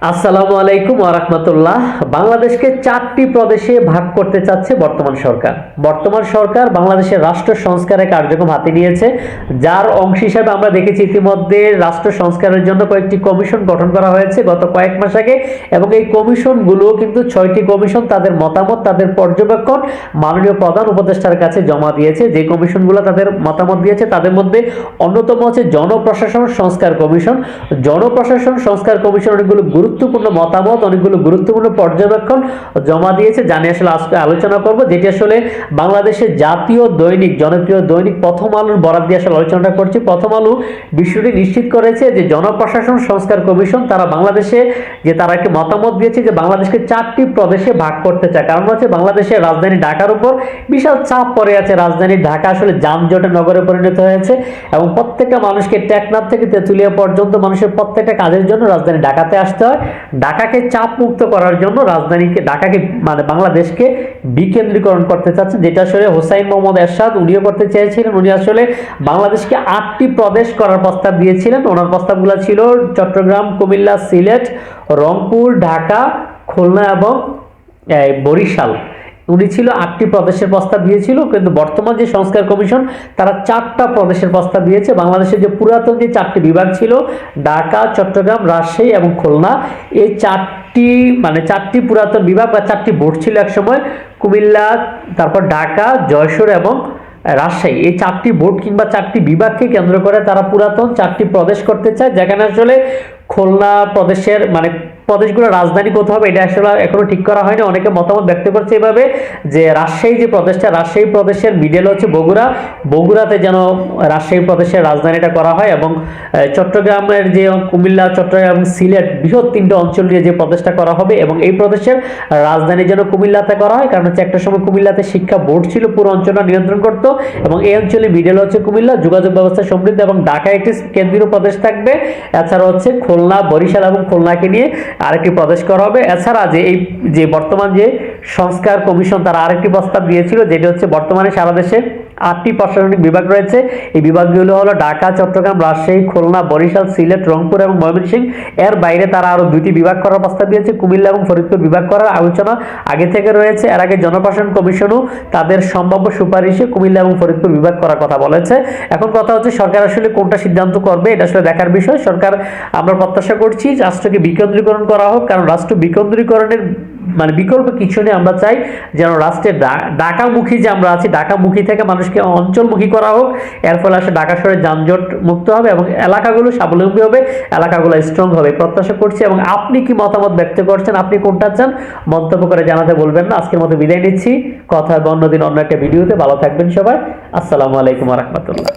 আসসালামু আলাইকুম আরহামতুল্লাহ বাংলাদেশকে চারটি প্রদেশে ভাগ করতে চাচ্ছে বর্তমান সরকার। বর্তমান সরকার বাংলাদেশের রাষ্ট্র সংস্কারের কার্যক্রম হাতে নিয়েছে, যার অংশ হিসাবে আমরা দেখেছি ইতিমধ্যে রাষ্ট্র সংস্কারের জন্য কয়েকটি কমিশন গঠন করা হয়েছে গত কয়েক মাস আগে, এবং এই কমিশনগুলো কিন্তু ছয়টি কমিশন তাদের মতামত, তাদের পর্যবেক্ষণ মাননীয় প্রধান উপদেষ্টার কাছে জমা দিয়েছে। যে কমিশনগুলো তাদের মতামত দিয়েছে, তাদের মধ্যে অন্যতম হচ্ছে জনপ্রশাসন সংস্কার কমিশন। জনপ্রশাসন সংস্কার কমিশন অনেকগুলো গুরুত্বপূর্ণ মতামত, অনেকগুলো গুরুত্বপূর্ণ পর্যবেক্ষণ জমা দিয়েছে, জানিয়ে আসলে আজকে আলোচনা করব, যেটি আসলে বাংলাদেশের জাতীয় দৈনিক, জনপ্রিয় দৈনিক প্রথম আলোর বরাদ দিয়ে আসলে আলোচনাটা করছি। প্রথম আলো বিষয়টি নিশ্চিত করেছে যে জনপ্রশাসন সংস্কার কমিশন, তারা বাংলাদেশে যে তারা একটি মতামত দিয়েছে যে বাংলাদেশকে চারটি প্রদেশে ভাগ করতে চায়। কারণ হচ্ছে বাংলাদেশের রাজধানী ঢাকার উপর বিশাল চাপ পড়ে আছে। রাজধানী ঢাকা আসলে যানজটের নগরে পরিণত হয়েছে এবং প্রত্যেকটা মানুষকে টেকনাফ থেকে তেঁতুলিয়া পর্যন্ত মানুষের প্রত্যেকটা কাজের জন্য রাজধানী ঢাকাতে আসতে হয়। ঢাকাকে চাপ মুক্ত করার জন্য রাজধানীকে, ঢাকাকে মানে বাংলাদেশকে বিকেন্দ্রীকরণ করতে চাচ্ছেন, যেটা আসলে হোসাইন মোহাম্মদ এরশাদ, উনিও করতে চেয়েছিলেন, উনি আসলে বাংলাদেশকে আটটি প্রদেশ করার প্রস্তাব দিয়েছিলেন, ওনার প্রস্তাবগুলো ছিল চট্টগ্রাম, কুমিল্লা, সিলেট, রংপুর, ঢাকা, খুলনা এবং বরিশাল। উনি ছিল আটটি প্রদেশের প্রস্তাব দিয়েছিল, কিন্তু বর্তমান যে সংস্কার কমিশন, তারা চারটা প্রদেশের প্রস্তাব দিয়েছে। বাংলাদেশের যে পুরাতন যে চারটি বিভাগ ছিল, ঢাকা, চট্টগ্রাম, রাজশাহী এবং খুলনা, এই চারটি মানে চারটি পুরাতন বিভাগ বা চারটি বোর্ড ছিল একসময়, কুমিল্লা, তারপর ঢাকা, যশোর এবং রাজশাহী। এই চারটি বোর্ড কিংবা চারটি বিভাগকে কেন্দ্র করে তারা পুরাতন চারটি প্রদেশ করতে চায়, যেখানে আসলে খুলনা প্রদেশের মানে প্রদেশগুলো রাজধানী কোথাও হবে, এটা আসলে এখনও ঠিক করা হয়নি। অনেকে মতামত ব্যক্ত করছে এভাবে যে রাজশাহী যে প্রদেশটা, রাজশাহী প্রদেশের মিডল হচ্ছে বগুড়া। বগুড়াতে যেন রাজশাহী প্রদেশের রাজধানীটা করা হয় এবং চট্টগ্রামের যে কুমিল্লা, চট্টগ্রাম এবং সিলেট বৃহৎ তিনটে অঞ্চল নিয়ে যে প্রদেশটা করা হবে এবং এই প্রদেশের রাজধানী যেন কুমিল্লাতে করা হয়, কারণ হচ্ছে একটা সময় কুমিল্লাতে শিক্ষা বোর্ড ছিল, পুরো অঞ্চলটা নিয়ন্ত্রণ করতো এবং এই অঞ্চলে মিডল হচ্ছে কুমিল্লা, যোগাযোগ ব্যবস্থা সমৃদ্ধ এবং ঢাকায় একটি কেন্দ্রীয় প্রদেশ থাকবে। এছাড়া হচ্ছে খুলনা, বরিশাল এবং খুলনাকে নিয়ে আরেকটি প্রদেশ করা হবে। এছাড়া যে এই যে বর্তমান যে সংস্কার কমিশন তারা আরেকটি প্রস্তাব দিয়েছিল, যেটি হচ্ছে বর্তমানে সারা দেশে আটটি প্রশাসনিক বিভাগ রয়েছে। এই বিভাগগুলো হলো ঢাকা, চট্টগ্রাম, রাজশাহী, খুলনা, বরিশাল, সিলেট, রংপুর এবং ময়মনসিংহ। এর বাইরে তারা আরও দুটি বিভাগ করার প্রস্তাব দিয়েছে। কুমিল্লা এবং ফরিদপুর বিভাগ করার আলোচনা আগে থেকে রয়েছে। এর আগে জনপ্রশাসন কমিশনও তাদের সম্ভাব্য সুপারিশে কুমিল্লা এবং ফরিদপুর বিভাগ করার কথা বলেছে। এখন কথা হচ্ছে, সরকার আসলে কোনটা সিদ্ধান্ত করবে, এটা আসলে দেখার বিষয়। সরকার, আমরা প্রত্যাশা করছি রাষ্ট্রকে বিকেন্দ্রীকরণ করা হোক, কারণ রাষ্ট্র বিকেন্দ্রীকরণের মানে বিকল্প কিছু নেই, আমরা চাই যেন রাষ্ট্রের ঢাকামুখী যে আমরা আছি ঢাকামুখী থেকে মানুষকে অঞ্চলমুখী করা হোক। এর ফলে আসলে ঢাকা শহরে যানজট মুক্ত হবে এবং এলাকাগুলো স্বাবলম্বী হবে, এলাকাগুলো স্ট্রং হবে। প্রত্যাশা করছি এবং আপনি কি মতামত ব্যক্ত করছেন, আপনি কোনটা চান, মন্তব্য করে জানাতে বলবেন না। আজকের মতো বিদায় নিচ্ছি। কথা হবে অন্যদিন অন্য একটা ভিডিওতে। ভালো থাকবেন সবাই। আসসালামু আলাইকুম রহমতুল্লাহ।